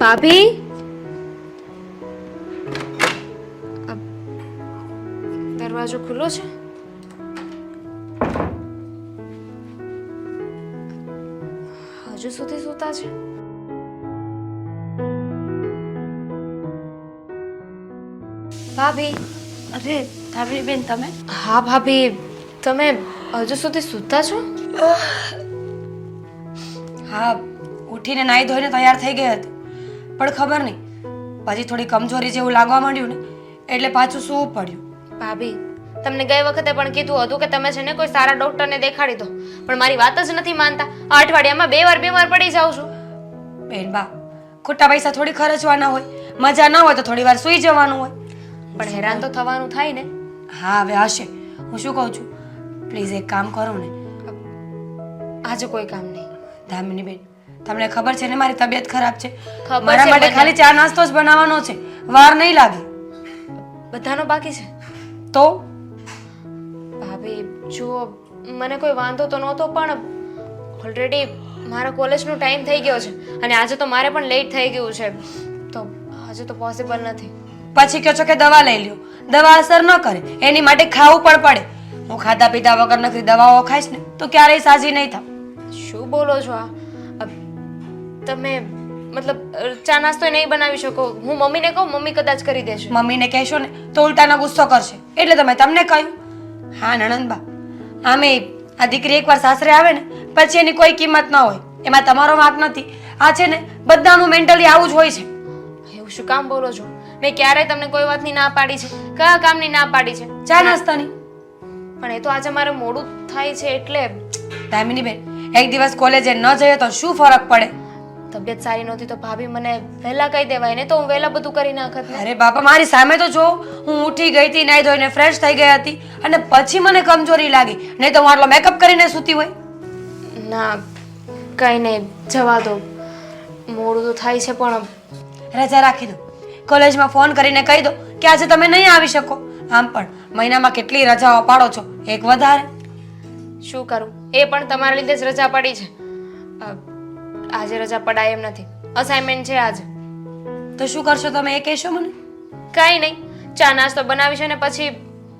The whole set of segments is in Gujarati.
ભાભી? દરવાજો ખુલ્લો છે? હજુ સુધી સૂતા છે? ભાભી? અરે ધાબળી બેન તમે? હા ભાભી. તમે હજુ સુધી સૂતા છો? હા ઉઠીને નાહી ધોઈને તૈયાર થઈ ગઈ હતી. પણ ખબર નહીં. પછી થોડી કમજોરી જેવું લાગવા માંડ્યું ને એટલે પાછું સૂવું પડ્યું. ભાભી તમને ગઈ વખતે પણ કીધું હતું કે તમે છે ને કોઈ સારા ડોક્ટરને દેખાડી દો. પણ મારી વાત જ નથી માનતા. આ અઠવાડિયામાં બે વાર બીમાર પડી જાઉં છું. બેન બા ખોટા પૈસા થોડી ખર્ચવાના હોય. મજા ન હોય તો થોડી વાર સૂઈ જવાનું હોય. પણ હેરાન તો થવાનું થાય ને. હા હવે હશે. હું શું કહું છું? પ્લીઝ એક કામ કરો ને. આજે કોઈ કામ નહીં. ધામિની બેન તમને ખબર છે ને મારી તબિયત ખરાબ છે? ખબર મારા છે માટે મને. ખાલી ચા નાસ્તો જ બનાવવાનો છે. વાર નહીં લાગે. બધાનો બાકી છે? તો? ભાભી જુઓ મને કોઈ વાંધો તો નહોતો પણ ઓલરેડી મારા કોલેજનો ટાઈમ થઈ ગયો છે અને આજે તો મારે પણ લેટ થઈ ગયું છે. તો આજે તો પોસિબલ નથી. પછી કહો છો કે દવા લઈ લ્યો. દવા અસર ન કરે. એની માટે ખાવું પણ પડે. હું ખાધા પીધા વગર નથી દવાઓ ખાઈશ ને તો ક્યારેય સાજી નહીં થાવ શું બોલો છો આ? તમે મતલબ ચા નાસ્તો નહીં બનાવી શકો. હું મમ્મીને કહું મમ્મી કદાચ કરી દેશે. મમ્મીને કહેશો ને તો ઉલટાનો ગુસ્સો કરશે. એટલે તમે તમને કહ્યું. હા નણંદબા આમે આ દીકરી એકવાર સાસરે આવે ને પછી એની કોઈ કિંમત ન હોય. એમાં તમારો વાંક નથી. આ છે ને બધાનું મેન્ટલી આવું જ હોય છે. એવું શું કામ બોલો છો? મેં ક્યારેય તમને કોઈ વાતની ના પાડી છે. કયા કામની ના પાડી છે? ચા નાસ્તાની. પણ એ તો આજે મારે મોડું થાય છે એટલે દામિની બેન એક દિવસ કોલેજે ન જઈએ તો શું ફરક પડે? તબિયત સારી નહોતી તો ભાભી મને વહેલા કહી દેવાય ને તો હું વહેલા બધું કરી નાખત અરે બાપા મારી સામે તો જો હું ઉઠી ગઈ હતી નાઈ ધોઈને ફ્રેશ થઈ ગઈ હતી અને પછી મને કમજોરી લાગી. નહીં તો હું આટલો મેકઅપ કરીને સૂતી હોય. ના કઈ નહીં જવા દો. મોડું તો થાય છે પણ રજા રાખી દો. કોલેજમાં ફોન કરીને કહી દો કે આજે તમે નહીં આવી શકો. આમ પણ મહિનામાં કેટલી રજાઓ પાડો છો? એક વધારે. શું કરું? એ પણ તમારા લીધે જ રજા પડી છે. આજે રજા પડાય એમ નથી. અસાઇનમેન્ટ છે આજે. તો શું કરશો તમે એ કહેશો મને? કાંઈ નહીં. ચા નાસ્તો બનાવી છે ને પછી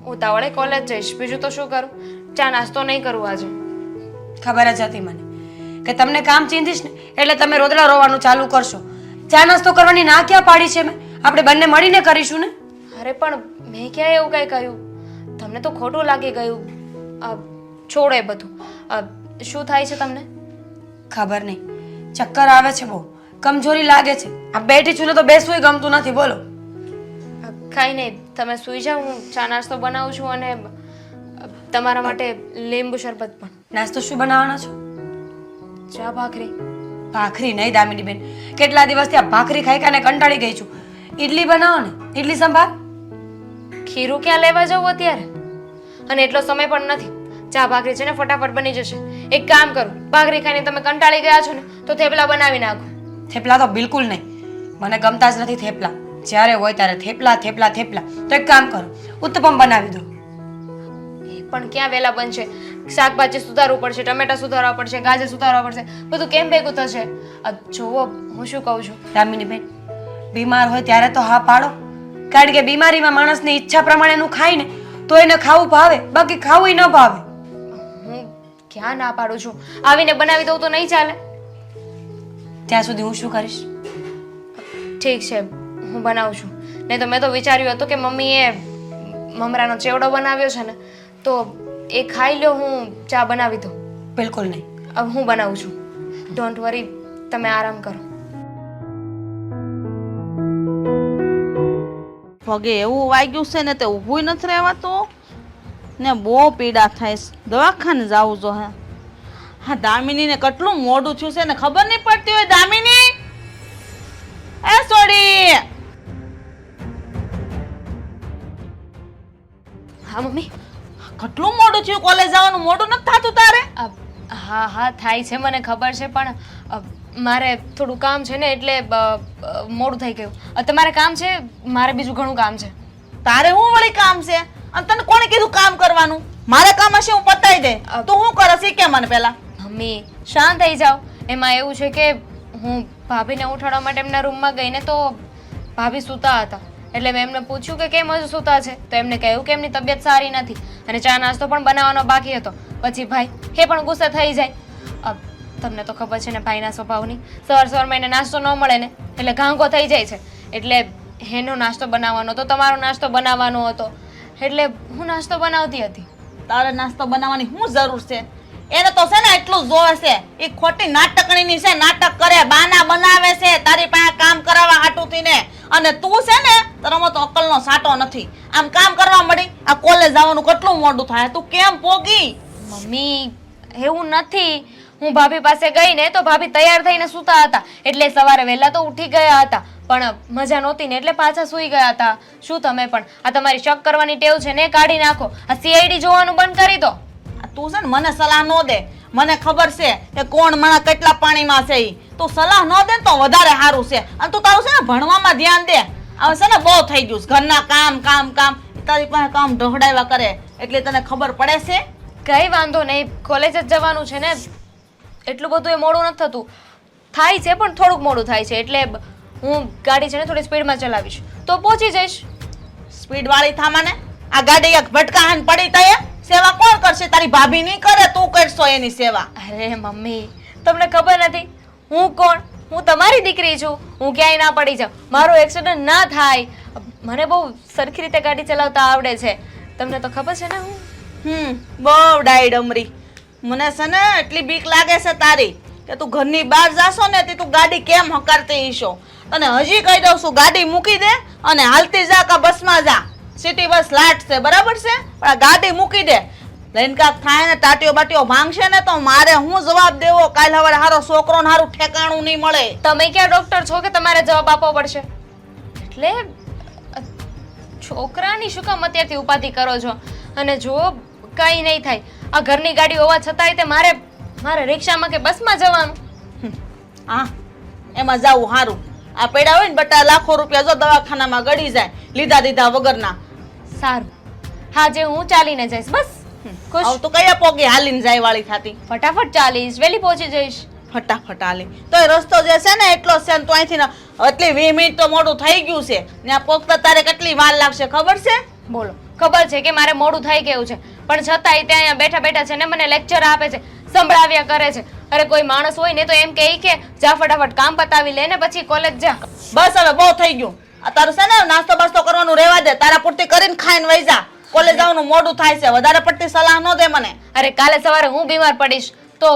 ઉતાવળે કોલેજ જઈશ. બીજું તો શું કરું? ચા નાસ્તો નહીં કરું આજે. ખબર જ હતી મને કે તમને કામ ચીંધીશ ને એટલે તમે રોદડા રોવાનું ચાલુ કરશો. ચા નાસ્તો કરવાની ના ક્યાં પાડી છે મેં? આપણે બંને મળીને કરીશું ને? અરે પણ મેં ક્યાં એવું કંઈ કહ્યું? તમને તો ખોટું લાગી ગયું. છોડો એ બધું શું થાય છે તમને? ખબર નહીં. ચક્કર આવે છે બહુ. કમજોરી લાગે છે. આ બેઠી છું ને તો બેસવું ગમતું નથી બોલો. કાંઈ નહીં. તમે સૂઈ જાઓ હું ચા નાસ્તો બનાવું છું અને તમારા માટે લીંબુ શરબત પણ. નાસ્તો શું બનાવવાનો છો? ચા ભાખરી. ભાખરી નહીં દામિની બેન કેટલા દિવસથી આ ભાખરી ખાઈ કાને કંટાળી ગઈ છું. ઈડલી બનાવો ને. ઈડલી સંભાર. ખીરું ક્યાં લેવા જવું અત્યારે? અને એટલો સમય પણ નથી. ચા ભાખરી છે ને ફટાફટ બની જશે. એક કામ કરું. ભાખરી ખાઈને તમે કંટાળી ગયા છો ને તો થેપલા બનાવી નાખો. થેપલા તો બિલકુલ નહીં. મને ગમતા જ નથી થેપલા. જ્યારે હોય ત્યારે થેપલા થેપલા થેપલા. તો એક કામ કરો ઉત્તપમ બનાવી દો. એ પણ ક્યાં વહેલા બનશે? શાકભાજી સુધારવું પડશે ટમેટા સુધારવા પડશે ગાજર સુધારવા પડશે બધું કેમ ભેગું થશે? જુઓ હું શું કહું છું? દામિની બેન બીમાર હોય ત્યારે તો હા પાડો. કારણ કે બીમારીમાં માણસની ઈચ્છા પ્રમાણે એનું ખાય ને તો એને ખાવું ભાવે બાકી ખાવું ન ભાવે. હું ક્યાં ના પાડું છું? આવીને બનાવી દઉં તો નહીં ચાલે. ત્યાં સુધી હું શું કરીશ? ઠીક છે હું બનાવું છું. નહીં તો મેં તો વિચાર્યું હતું કે મમ્મીએ મમરાનો ચેવડો બનાવ્યો છે ને તો એ ખાઈ લ્યો હું ચા બનાવી દઉં. બિલકુલ નહીં. હવે હું બનાવું છું. ડોન્ટ વરી તમે આરામ કરો. પગે એવું વાગ્યું છે ને તે ઊભું નથી રહેવાતું. ને બહુ પીડા થાય દવાખાને જવું જો હે. હા દામિનીને કેટલું મોડું થયું છે ને ખબર નહીં પડતી હોય દામિની? એ સોડી! હા મમ્મી. કેટલું મોડું થયું? કોલેજ જવાનું મોડું નથી થતું તારે? હા હા થાય છે મને ખબર છે પણ મારે થોડું કામ છે ને એટલે મોડું થઈ ગયું. તમારે કામ છે? મારે બીજું ઘણું કામ છે. તારે હું વળી કામ છે? અને તને કોણે કીધું કામ કરવાનું? મારે કામ હશે હું પતાઈ દે. તો શું કરે કે મને પેલા. મમ્મી, શાંત થઈ જાઓ. એમાં એવું છે કે હું ભાભીને ઉઠાડવા માટે એમના રૂમમાં ગઈને તો ભાભી સૂતા હતા. એટલે મેં એમને પૂછ્યું કે કેમ હજુ સૂતા છે? તો એમને કહ્યું કે એમની તબિયત સારી નથી અને ચા નાસ્તો પણ બનાવવાનો બાકી હતો. પછી ભાઈ એ પણ ગુસ્સે થઈ જાય. તમને તો ખબર છે ને ભાઈના સ્વભાવની. સવાર સવારમાં એને નાસ્તો ન મળે ને, એટલે ઘાંઘો થઈ જાય છે. એટલે એનો નાસ્તો બનાવવાનો હતો, તમારો નાસ્તો બનાવવાનો હતો. એટલે હું નાસ્તો બનાવતી હતી. તારે નાસ્તો બનાવવાની શું જરૂર છે? એને તો છે ને એટલું જોવે છે. એ ખોટી નાટકણીની છે, નાટક કરે, બાના બનાવે છે, તારી પાસે કામ કરાવવા હાટુથી ને અને તું છે ને તારામાં તો અકલનો સાટો નથી. આમ કામ કરવા મળી, આ કોલેજ જવાનું કેટલું મોડું થાય? તું કેમ પોગી? મમ્મી, એવું નથી. હું ભાભી પાસે ગઈ ને તો ભાભી તૈયાર થઈને સૂતા હતા. એટલે સવારે વહેલા તો ઉઠી ગયા હતા. પણ મજા નહોતી ને એટલે પાછા સૂઈ ગયા હતા. શું તમે પણ? આ તમારી શક કરવાની ટેવ છે ને? કાઢી નાખો. આ સીઆઈડી જોવાનું બંધ કરી દો. તું છે ને મને સલાહ ન દે. મને ખબર છે કે કોણ મારા કેટલા પાણીમાં છે ઈ. તું સલાહ ન દે ને તો વધારે સારું છે. અને તું તારું છે ને ભણવામાં ધ્યાન દે. હવે છે ને બહુ થઈ ગયું ઘરના કામ કામ કામ. તારી પાસે કામ ઢહડાવ્યા કરે. એટલે તને ખબર પડે છે? કઈ વાંધો નહીં. કોલેજ જ જવાનું છે ને. એટલું બધું એ મોડું નથી થતું. થાય છે પણ થોડુંક મોડું થાય છે. એટલે હું ગાડી છે ને થોડી સ્પીડમાં ચલાવીશ. તો પહોંચી જઈશ. સ્પીડ વાળી થામાને? આ ગાડી એક ભટકા પડી તયે? સેવા કોણ કરશે? તારી ભાભી નહીં કરે તું કરશો એની સેવા. અરે મમ્મી તમને ખબર નથી હું કોણ? હું તમારી દીકરી છું હું ક્યાંય ના પડી જાઉં. મારો એક્સિડન્ટ ના થાય. મને બહુ સરખી રીતે ગાડી ચલાવતા આવડે છે. તમને તો ખબર છે ને હું? હમ બહુ ડાઈ ડમરી મને છે ને એટલી બીક લાગે છે તારી કે તું ઘરની બહાર જાશો ને તે તું ગાડી કેમ હકારતી ઈશો? અને હજી કહી દઉં છું ગાડી મૂકી દે અને હાલતી જા કા બસમાં જા. સિટી બસ લાટ છે બરાબર છે? પણ આ ગાડી મૂકી દે. લઈને કાક થાય ને ટાટીઓ બાટીઓ ભાંગશે ને તો મારે હું જવાબ દેવો? કાલ હવે હારો છોકરો ને હારું ઠેકાણું નહીં મળે. તમે ક્યાં ડોક્ટર છો કે તમારે જવાબ આપવો પડશે? એટલે છોકરાની શું કામ અત્યારથી ઉપાધિ કરો છો? અને જો કંઈ નહીં થાય આ ઘરની ગાડી હોવા છતાંય તે મારે મારે રિક્ષામાં કે બસમાં જવાનું? હા એમાં જવું સારું આ પેડા હોય ને બટા લાખો રૂપિયા જો દવાખાનામાં ગળી જાય લીધા દીધા વગરના. સારું. હાજે હું ચાલીને જઈશ બસ. ખુશ? તું કયા પોગે હાલીને જાય વાળી થાતી? ફટાફટ ચાલીશ વહેલી પહોંચી જઈશ. ફટાફટ હાલી. તો એ રસ્તો જે છે ને એટલો જ છે ને તો અહીંથી ન- એટલી વીસ મિનિટ તો મોડું થઈ ગયું છે. ત્યાં પહોંચતા તારે કેટલી વાર લાગશે ખબર છે? બોલો. ખબર છે કે મારે મોડું થઈ ગયું છે. પણ છતાંય ત્યાં અહીંયા બેઠા બેઠા છે ને મને લેક્ચર આપે છે સંભળાવ્યા કરે છે. અરે કોઈ માણસ હોય ને તો એમ કહે કે જા ફટાફટ કામ પતાવી લે ને પછી કોલેજ જા. બસ હવે બહુ થઈ ગયું. આ તારું છે ને નાસ્તો બાસ્તો કરવાનું રહેવા દે. તારા પૂરતી કરીને ખાઈને વહી જા. કોલેજ જવાનું મોડું થાય છે. વધારે પડતી સલાહ ન દે મને. અરે કાલે સવારે હું બીમાર પડીશ. તો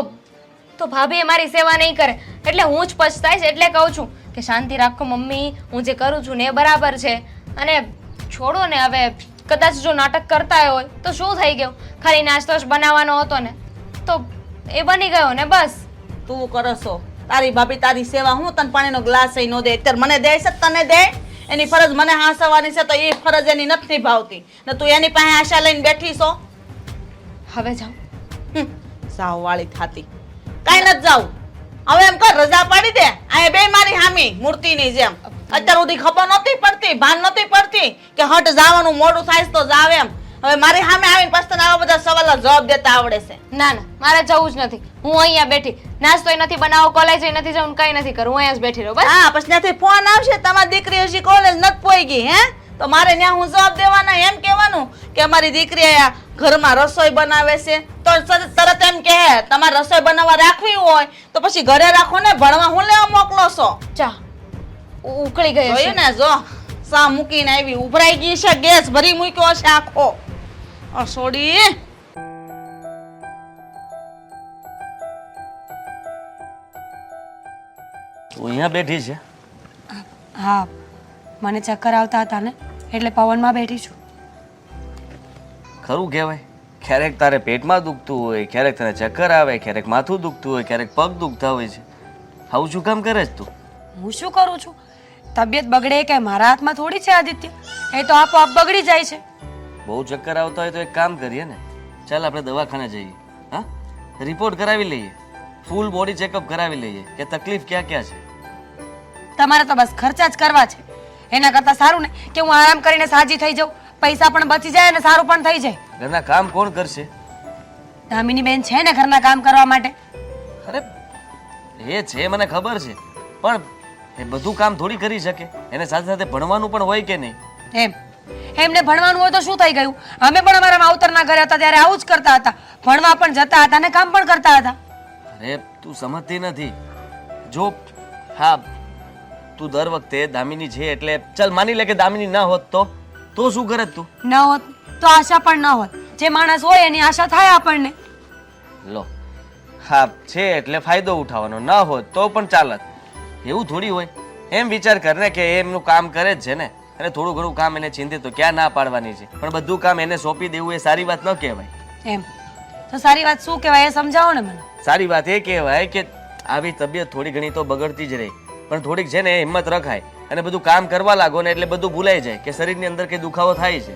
તો ભાભી મારી સેવા નહીં કરે. એટલે હું જ પછતાઈશ. એટલે કહું છું કે શાંતિ રાખો મમ્મી. હું જે કરું છું ને એ બરાબર છે. અને છોડો ને હવે. કદાચ જો નાટક કરતા હોય તો શું થઈ ગયું? ખાલી નાસ્તો જ બનાવવાનો હતો ને. તો એ બની ગયો ને બસ. તું કરશો. તારી ભાભી તારી સેવા હું તને પાણીનો ગ્લાસ ન દે. અત્યારે મને દે છે તને દે? એની ફરજ મને હાંસવાની છે તો એ ફરજ એની નથી ભાવતી. ને તું એની પાસે આશા લઈને બેઠી છો? હવે જાઉં. સાવ વાળી થાતી. કાંઈ નથી જાવું હવે એમ કર રજા પાડી દે. આ બે મારી હામી મૂર્તિની જેમ. અત્યાર સુધી ખબર નહોતી પડતી ભાન નહોતી પડતી કે હટ જવાનું મોડું થાય તો જાવ એમ. હવે મારી સામે આવીને પછી આવા બધા સવાલના જવાબ દેતા આવડે છે. ના ના મારે જવું જ નથી. હું અહીંયા બેઠી. નાસ્તોય નથી બનાવો કોલેજ નથી જવું કંઈ નથી કરવું અહીંયા જ બેઠી રહું બસ. હા પછી ત્યાંથી ફોન આવશે તમારી દીકરી હજી કોલેજ નથી પોઈ ગઈ હે? તો મારે ત્યાં હું જવાબ દેવાના એમ કહેવાનું કે અમારી દીકરી ઘરમાં રસોઈ બનાવે છે. તો તરત એમ કહે તમારે રસોઈ બનાવવા રાખવી હોય તો પછી ઘરે રાખો ને ભણવા હું લેવા મોકલો છો? ચા. ઉકળી ગઈ. જોયું ને જો સા મૂકીને આવી ઉભરાઈ ગઈ છે ગેસ ભરી મૂક્યો છે આખો. આ સોડી. તું અહીંયા બેઠી છે? હા મને ચક્કર આવતા હતા ને એટલે પવનમાં બેઠી છું. ખરું કહેવાય. ક્યારેક તારે પેટમાં દુખતું હોય ક્યારેક તને ચક્કર આવે ક્યારેક માથું દુખતું હોય ક્યારેક પગ દુખતા હોય છે. આવું શું કામ કરે છે તું? હું શું કરું છું? તબિયત બગડે કે મારા હાથમાં થોડી છે આદિત્ય? એ તો આપોઆપ બગડી જાય છે. બહુ ચક્કર આવતા હોય તો એક કામ કરીએ ને. ચાલ આપણે દવાખાને જઈએ. હા? રિપોર્ટ કરાવી લઈએ. ફૂલ બોડી ચેકઅપ કરાવી લઈએ કે તકલીફ ક્યાં ક્યાં છે? તમારે તો બસ ખર્ચા જ કરવા છે. એના કરતાં સારું ને કે હું આરામ કરીને સાજી થઈ જાઉં. પૈસા પણ બચી જાય અને સારું પણ થઈ જાય. ઘરના કામ કોણ કરશે? દામિની બેન છે ને ઘરના કામ કરવા માટે? અરે એ છે મને ખબર છે. પણ એ બધું કામ થોડી કરી શકે. એને સાથે સાથે ભણવાનું પણ હોય કે નહીં? એમ. એમને ભણવાનું હોય તો શું થઈ ગયું? અમે પણ અમારા માવતરના ઘરે હતા ત્યારે આવું જ કરતા હતા. ભણવા પણ જતા હતા અને કામ પણ કરતા હતા. અરે તું સમજતી નથી. જો હા તું દર વખતે દામિની છે એટલે ચલ માની લે કે દામિની ના હોત તો? તો શું કરત તું? ન હોત તો આશા પણ ન હોત. જે માણસ હોય એની આશા થાય આપણને. લો હા છે એટલે ફાયદો ઉઠાવવાનો. ના હોત તો પણ ચાલત. એવું થોડી હોય. એમ વિચાર કર ને કે એમનું કામ કરે જ છે ને. અને થોડું ઘણું કામ એને ચિંતિત તો ક્યાં ના પાડવાની છે? પણ બધું કામ એને સોંપી દેવું એ સારી વાત ન કહેવાય. એમ. તો સારી વાત શું કહેવાય એ સમજાવો ને મને. સારી વાત એ કહેવાય કે આવી તબિયત થોડી ઘણી તો બગડતી જ રહી પણ થોડીક છે ને હિંમત રખાય અને બધું કામ કરવા લાગો ને એટલે બધું ભૂલાઈ જાય કે શરીરની અંદર કે દુખાવો થાય છે.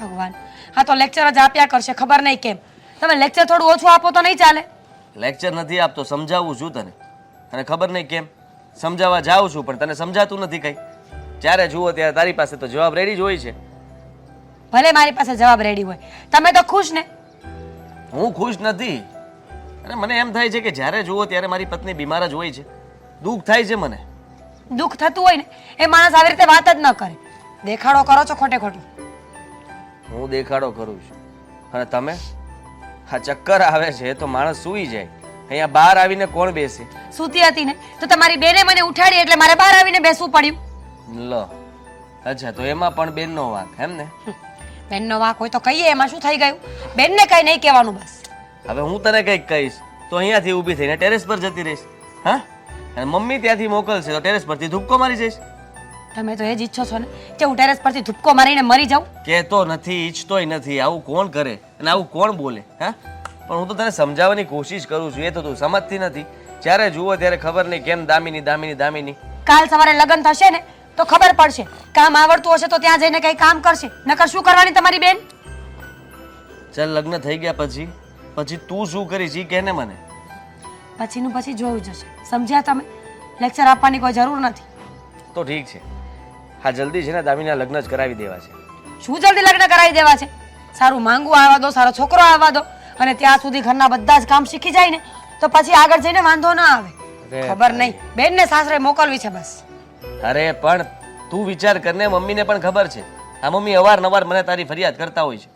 ભગવાન. હા તો લેક્ચર જ આપ્યા કરશે ખબર નહીં કેમ. તમે લેક્ચર થોડું ઓછું આપો તો નહીં ચાલે. લેક્ચર નથી આપતો સમજાવું છું તને. અને ખબર નહીં કેમ? સમજાવવા જાઉં છું પણ તને સમજાતું નથી કંઈ. જ્યારે જુઓ ત્યારે તારી પાસે તો જવાબ રેડી જ હોય છે. ભલે મારી પાસે જવાબ રેડી હોય. તમે તો ખુશ ને? હું ખુશ નથી. અને મને એમ થાય છે કે જ્યારે જુઓ ત્યારે મારી પત્ની બીમાર જ હોય છે. દુઃખ થાય છે મને. દુઃખ થતું હોય ને એ માણસ આવી રીતે વાત જ ન કરે. દેખાડો કરો છો ખોટે ખોટું. હું દેખાડો કરું છું. અને તમે? આ ચક્કર આવે છે તો માણસ સૂઈ જાય. અહીંયા બહાર આવીને કોણ બેસે? સૂતી હતી ને તો તમારી બેને મને ઉઠાડી એટલે મારે બહાર આવીને બેસવું પડ્યું. લો અચ્છા તો એમાં પણ બેનનો વાંક એમ ને? બેનનો વાંક હોય તો કહીએ એમાં શું થઈ ગયું? બેનને કઈ નહીં કહેવાનું બસ. હવે હું તને કંઈક કહીશ તો અહીંયાથી ઊભી થઈને ટેરેસ પર જતી રહીશ હા? અને મમ્મી ત્યાંથી મોકલશે તો ટેરેસ પરથી ધૂપકો મારી જઈશ. તમે તો એ જ ઈચ્છો છો ને કે હું ટેરેસ પરથી ધૂપકો મારીને મરી જાઉં? કહેતો નથી ઈચ્છતોય નથી આવું કોણ કરે અને આવું કોણ બોલે હા? પણ હું તો તને સમજાવવાની કોશિશ કરું છું એ તો તું સમજતી નથી. જ્યારે જુઓ ત્યારે ખબર નહીં કેમ દામીની દામીની દામીની. કાલ સવારે લગ્ન થશે ને તો ખબર પડશે. કામ આવડતું હશે તો ત્યાં જઈને કઈ કામ કરશે. નકર શું કરવાની તમારી બેન? ચાલ લગ્ન થઈ ગયા પછી. પછી તું શું કરીશ ઈ કહે ને મને. પછીનું પછી જોયું જશે. સમજ્યા તમે? લેક્ચર આપવાની કોઈ જરૂર નથી. તો ઠીક છે. હા જલ્દી છે ને દામિના લગ્ન જ કરાવી દેવા છે. શું જલ્દી લગ્ન કરાવી દેવા છે? સારું માંગવું આવવા દો સારો છોકરો આવવા દો. અને ત્યાં સુધી ઘરના બધા જ કામ શીખી જાય ને તો પછી આગળ જઈને વાંધો ના આવે. ખબર નહીં. બેનને સાસરે મોકલવી છે બસ. અરે, પણ તું વિચાર કરને, મમ્મીને પણ ખબર છે. આ મમ્મી અવારનવાર મને તારી ફરિયાદ કરતા હોય છે.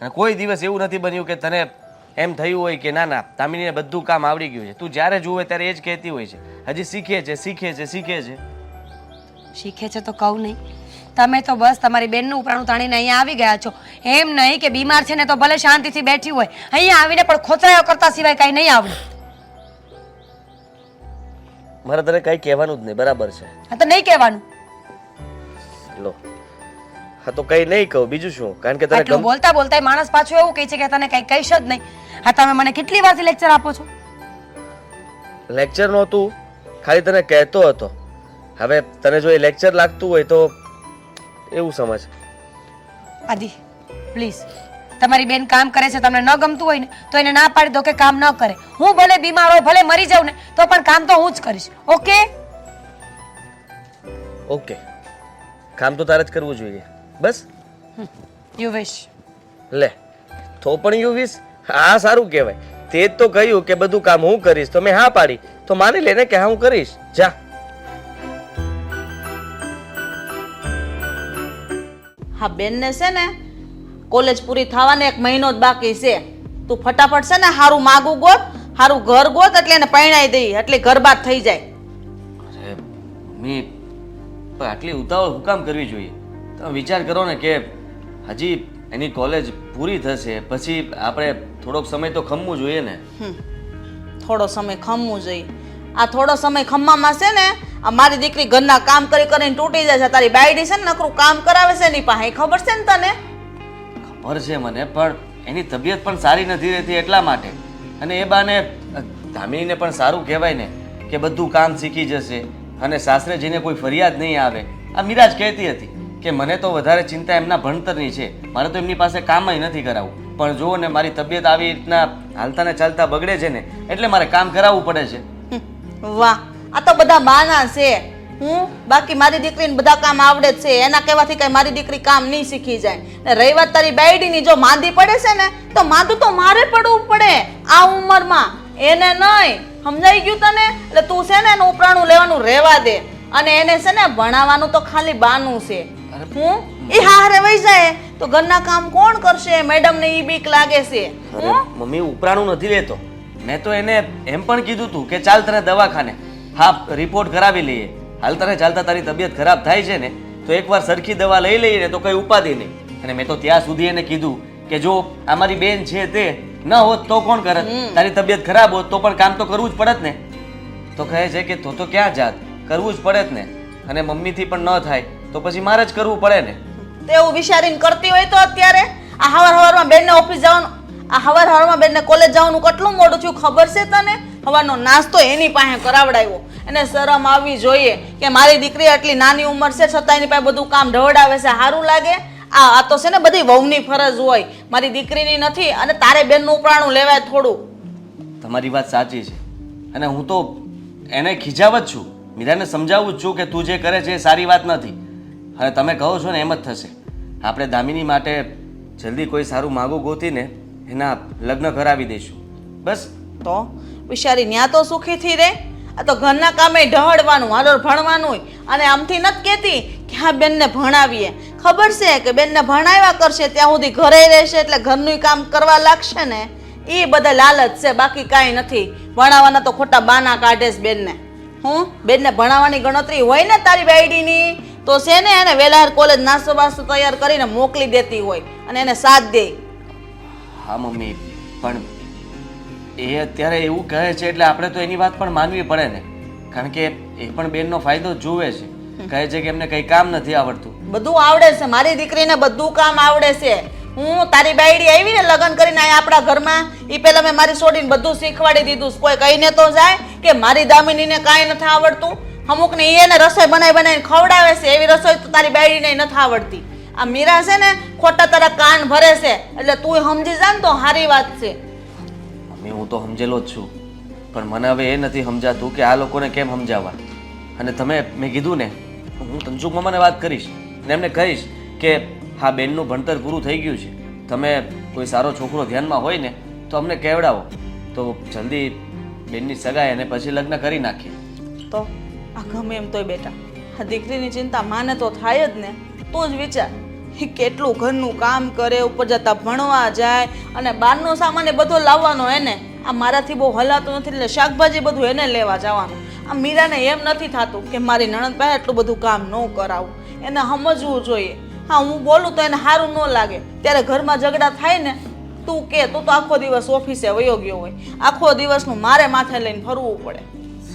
અને કોઈ દિવસ એવું નથી બન્યું કે તને એમ થયું હોય કે, ના ના, તામિનીને બધું કામ આવડી ગયું છે. તું જ્યારે જુએ ત્યારે એ જ કહેતી હોય છે. હજી શીખે છે શીખે છે શીખે છે. શીખે છે તો કહું નહીં. તમે તો બસ તમારી બેનનું ઉપરાણું તાણીને અહીંયા આવી ગયા છો. એમ નહીં કે બીમાર છે ને તો ભલે શાંતિથી બેઠી હોય. અહીંયા આવીને પણ ખોતરાયો કરતા સિવાય કાંઈ નહીં આવડે. મારે તને કંઈ કહેવાનું જ નહીં બરાબર છે. હા તો નહીં કહેવાનું. લો. હા તો કંઈ નહીં કહું બીજું શું? કારણ કે તને આટલું ગમ- બોલતા બોલતા માણસ પાછું એવું કહે છે કે તને કંઈ કહીશ જ નહીં. આ તમે મને કેટલી વારથી લેક્ચર આપો છો? લેક્ચર નહોતું ખાલી તને કહેતો હતો. હવે તને જો એ લેક્ચર લાગતું હોય તો એવું સમજ. આદિ પ્લીઝ તમારી બેન કામ કરે છે તમને ન ગમતું હોય ને તો એને ના પાડી દો કે કામ ન કરે. હું ભલે બીમાર હોય ભલે મરી જાઉં ને તો પણ કામ તો હું જ કરીશ. ઓકે? ઓકે. કામ તો તારે જ કરવું જોઈએ. બસ? યુ વિશ લે તો પણ યુ વિશ હા સારું કહેવાય. તે જ તો કહ્યું કે બધું કામ હું કરીશ તો મેં હા પાડી. તો માની લે ને કે હા હું કરીશ. જા. હા બેનને છે ને કોલેજ પૂરી થવાને એક મહિનો જ બાકી છે. તું ફટાફટ છે ને સારું માગું ગોત સારું ઘર ગોત એટલે એને પરણાઈ દઈ એટલે ઘર બાદ થઈ જાય. અરે મી પણ આટલી ઉતાવળ હું કામ કરવી જોઈએ? તમે વિચાર કરો ને કે હજી એની કોલેજ પૂરી થશે પછી આપણે થોડોક સમય તો ખમવું જોઈએ ને. થોડો સમય ખમવું જોઈએ. આ થોડો સમય ખમવામાં છે ને આ મારી દીકરી ઘરના કામ કરી કરીને તૂટી જાય છે તારી બાયડી છે ને નકરું કામ કરાવે છે એની પાસે ખબર છે ને તને? ખબર મને, પણ એની તબિયત પણ સારી નથી રહેતી એટલા માટે. અને એ બાને ધામીને પણ સારું કહેવાય ને, કે બધું કામ શીખી જશે અને સાસરે જઈને કોઈ ફરિયાદ નહીં આવે. આ મીરાજ કહેતી હતી કે મને તો વધારે ચિંતા એમના ભણતરની છે. મારે તો એમની પાસે કામય નથી કરાવવું. પણ જુઓ ને મારી તબિયત આવી રીતના હાલતા ને ચાલતા બગડે છે ને, એટલે મારે કામ કરાવવું પડે છે. વાહ, આ તો બધા બાના છે. હું? બાકી મારી દીકરીને બધા કામ આવડે છે. એના કહેવાથી કઈ મારી દીકરી કામ નહીં શીખી જાય. ને રહી વાત તારી બાયડીની જો માંદી પડે છે ને તો માંદું તો મારે પડવું પડે આ ઉંમરમાં. એને નહીં. સમજાઈ ગયું તને? એટલે તું છે ને એનું ઉપરાણું લેવાનું રહેવા દે. અને એને છે ને ભણાવવાનું તો ખાલી બાનું છે. હું? એ હા રેવાઈ જાય. તો ઘરના કામ કોણ કરશે? મેડમ ને ઈ બીક લાગે છે. મમ્મી ઉપરાણું નથી લેતો. મેં તો એને એમ પણ કીધું તું કે ચાલ તને દવાખાને. હા રિપોર્ટ કરાવી લઈએ. હાલ તને ચાલતા તારી તબિયત ખરાબ થાય છે ને તો એકવાર સરખી દવા લઈ લઈએ ને તો કઈ ઉપાધિ નહીં. અને મેં તો ત્યાં સુધી એને કીધું કે જો આ મારી બેન છે તે ન હોત તો કોણ કરત તારી તબિયત ખરાબ હોત તો પણ કામ તો કરવું જ પડત ને. તો કહે છે કે તો તો ક્યાં જાત? કરવું જ પડે જ ને. અને મમ્મીથી પણ ન થાય તો પછી મારે જ કરવું પડે ને. તેવું વિચારીને કરતી હોય તો અત્યારે? આ હવાર હવારમાં બેનને ઓફિસ જવાનું આ હવાર હવારમાં બેનને કોલેજ જવાનું કેટલું મોડું થયું ખબર છે તને? હવાનો નાસ્તો એની પાસે કરાવડાવ્યો. એને શરમ આવવી જોઈએ કે મારી દીકરી આટલી નાની ઉંમર છે છતાં એની પાસે બધું કામ ઢવડાવે છે. સારું લાગે? આ આ તો છે ને બધી વહુની ફરજ હોય. મારી દીકરીની નથી અને તારે બેનનું ઉપરાણું લેવાય થોડું. તમારી વાત સાચી છે. અને હું તો એને ખીજાવત છું. મીરાને સમજાવું જ છું કે તું જે કરે છે એ સારી વાત નથી. અને તમે કહો છો ને એમ જ થશે. આપણે દામિની માટે જલ્દી કોઈ સારું માગું ગોતીને એના લગ્ન કરાવી દઈશું. બસ. તો બિચારી ન્યા તો સુખીથી રહે આ તો ઘરના કામે ઢહડવાનું હાલો ભણવાનું અને આમથી નથી કહેતી કે હા, બેનને ભણાવીએ. ખબર છે કે બેનને ભણાવ્યા કરશે ત્યાં સુધી ઘરે રહેશે એટલે ઘરનું કામ કરવા લાગશે ને? એ બધા લાલચ છે, બાકી કાંઈ નથી. ભણાવવાના તો ખોટા બાના કાઢે છે બેનને. હું? બેનને ભણાવવાની ગણતરી હોય ને તારી બાયડીની તો છે ને એને વેલાર કોલેજ નાસ્તો બાસ્તો તૈયાર કરીને મોકલી દેતી હોય અને એને સાથ દે. હા, મમ્મી, પણ એ અત્યારે એવું કહે છે એટલે આપણે તો એની વાત પણ માનવી પડે ને. કારણ કે એ પણ બેનનો ફાયદો જુએ છે. કહે છે કે એમને કંઈ કામ નથી આવડતું. બધું આવડે છે. મારી દીકરીને બધું કામ આવડે છે. હું તારી બાયડી આવી ને લગ્ન કરીને અહીંયા આપણા ઘરમાં એ પહેલા મેં મારી છોડીને બધું શીખવાડી દીધું. કોઈ કહીને તો જાય કે મારી દામિનીને કાંઈ નથી આવડતું. અમુકને એને રસોઈ બનાવી બનાવીને ખવડાવે છે. એવી રસોઈ તો તારી બાયડીને નથી આવડતી. આ મીરા છે ને ખોટા તારા કાન ભરે છે. એટલે તું સમજી જા ને તો સારી વાત છે. મમ્મી હું તો સમજેલો જ છું. પણ મને હવે એ નથી સમજાતું કે આ લોકોને કેમ સમજાવવા. અને તમે મેં કીધું ને, હું તંજુક મામાને વાત કરીશ અને એમને કહીશ કે હા, બેનનું ભણતર પૂરું થઈ ગયું છે. તમે કોઈ સારો છોકરો ધ્યાનમાં હોય ને, તો અમને કહેવડાવો તો જલ્દી બેનની સગાઈ અને પછી લગ્ન કરી નાખીએ. તો આ ગમે એમ તોય બેટા. આ દીકરીની ચિંતા માને તો થાય જ ને. તો જ વિચાર. કેટલું ઘરનું કામ કરે, ઉપર જતા ભણવા જાય અને બહારનો સામાન એ બધો લાવવાનો એને. આ મારાથી બહુ હલાતું નથી, એટલે શાકભાજી બધું એને લેવા જવાનું. આ મીરાને એમ નથી થતું કે મારી નણંદ પાસે એટલું બધું કામ ન કરાવું. એને સમજવું જોઈએ. હા, હું બોલું તો એને સારું ન લાગે. ત્યારે ઘરમાં ઝઘડા થાય ને, તું કે, તું તો આખો દિવસ ઓફિસે વયો ગયો હોય. આખો દિવસનું મારે માથે લઈને ફરવું પડે.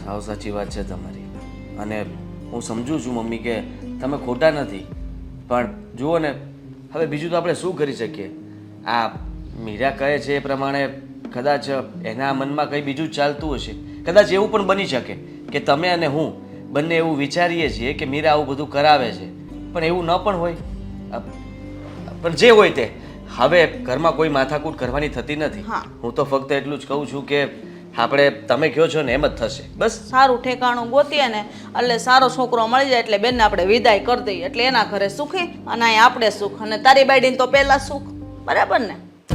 સાવ સાચી વાત છે તમારી. અને હું સમજુ છું મમ્મી કે તમે ખોટા નથી. પણ જુઓ ને હવે બીજું તો આપણે શું કરી શકીએ? આ મીરા કહે છે એ પ્રમાણે કદાચ એના મનમાં કંઈ બીજું ચાલતું હશે. કદાચ એવું પણ બની શકે કે તમે અને હું બંને એવું વિચારીએ છીએ કે મીરા આવું બધું કરાવે છે. પણ એવું ન પણ હોય. પણ જે હોય તે. હવે ઘરમાં કોઈ માથાકૂટ કરવાની થતી નથી. હું તો ફક્ત એટલું જ કહું છું કે આપણે તમે કહો છો ને એમ જ થશે. બસ. સારું ઠેકાણું ગોતીએ ને, એટલે સારો છોકરો મળી જાય એટલે બેનને આપણે વિદાય કરી દઈએ. એટલે એના ઘરે સુખી અને અહીં આપણે સુખ. અને તારી બાઈડીને તો પહેલાં સુખ. બરાબર ને?